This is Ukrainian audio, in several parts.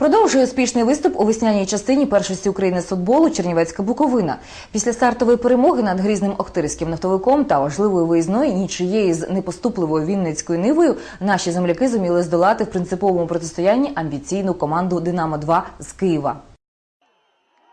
Продовжує успішний виступ у весняній частині першості України з футболу Чернівецька Буковина. Після стартової перемоги над грізним Охтирським нафтовиком та важливої виїзної нічиєї з непоступливою Вінницькою нивою наші земляки зуміли здолати в принциповому протистоянні амбіційну команду Динамо 2 з Києва.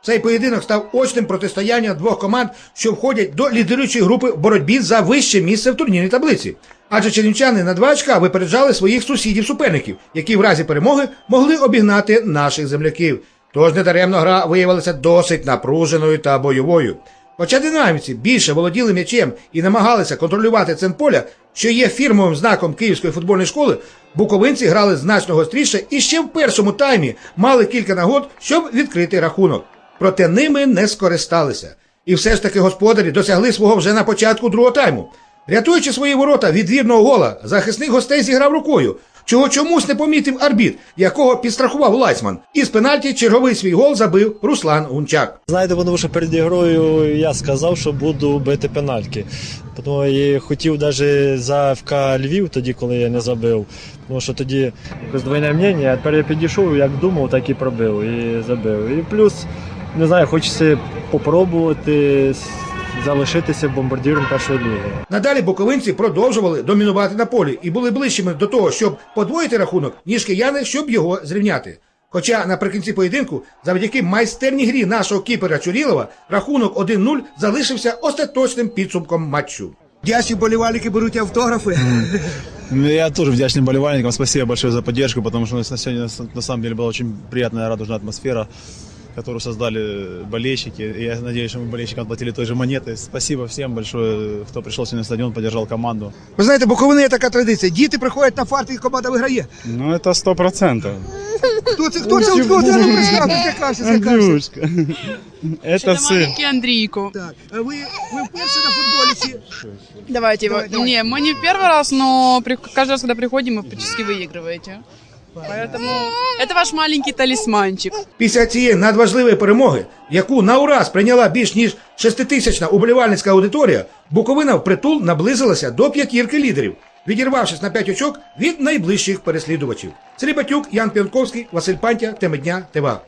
Цей поєдинок став очним протистоянням двох команд, що входять до лідируючої групи в боротьбі за вище місце в турнірній таблиці. Адже чернівчани на два очка випереджали своїх сусідів-суперників, які в разі перемоги могли обігнати наших земляків. Тож недаремно гра виявилася досить напруженою та бойовою. Хоча динамівці більше володіли м'ячем і намагалися контролювати центр поля, що є фірмовим знаком Київської футбольної школи, буковинці грали значно гостріше і ще в першому таймі мали кілька нагод, щоб відкрити рахунок. Проте ними не скористалися. І все ж таки господарі досягли свого вже на початку другого тайму. Рятуючи свої ворота від вірного гола, захисник гостей зіграв рукою, чого чомусь не помітив арбіт, якого підстрахував Лайцман. І з пенальті черговий свій гол забив Руслан Гунчак. Знаєте, тому що перед ігрою я сказав, що буду бити пенальки. Тому і хотів навіть за ФК Львів, тоді, коли я не забив. Тому що тоді якось двойне мнення, тепер я підійшов, як думав, так і пробив і забив. І плюс, не знаю, хочеться попробувати залишитися бомбардиром першої ліги. Надалі буковинці продовжували домінувати на полі і були ближчими до того, щоб подвоїти рахунок, ніж кияни, щоб його зрівняти. Хоча наприкінці поєдинку, завдяки майстерній грі нашого кіпера Чурілова, рахунок 1-0 залишився остаточним підсумком матчу. Дясі болівальники беруть автографи. Ну, Я тоже вдячный болельщикам. Спасибо большое за поддержку, потому что на сегодня на- на самом деле была очень приятная, радужная атмосфера, которую создали болельщики. И я надеюсь, что мы болельщикам платили той же монетой. Спасибо всем большое, кто пришел сегодня на стадион, поддержал команду. Ви знаєте, Буковини є така традиція. Діти приходять на фарт і команда виграє. Ну, это сто процентов. Хто це? Хто це? Хто це? Ну, представте, злякався, злякався. Андрюшка. Это Это сын. маленький Андрейку. Так, а ви, ви вперше на футболі чи? Давайте. Давай, его- давай. Не, мы не в первый раз, но при- каждый раз, когда приходим, вы практически выигрываете. Поэтому это ваш маленький талісманчик. Після цієї надважливої перемоги, яку на ураз прийняла більш ніж шеститисячна уболівальницька аудиторія, Буковина впритул наблизилася до п'ятірки лідерів, відірвавшись на п'ять очок від найближчих переслідувачів. Сергій Ян П'янковський, Василь Пантя, Темедня, ТВА.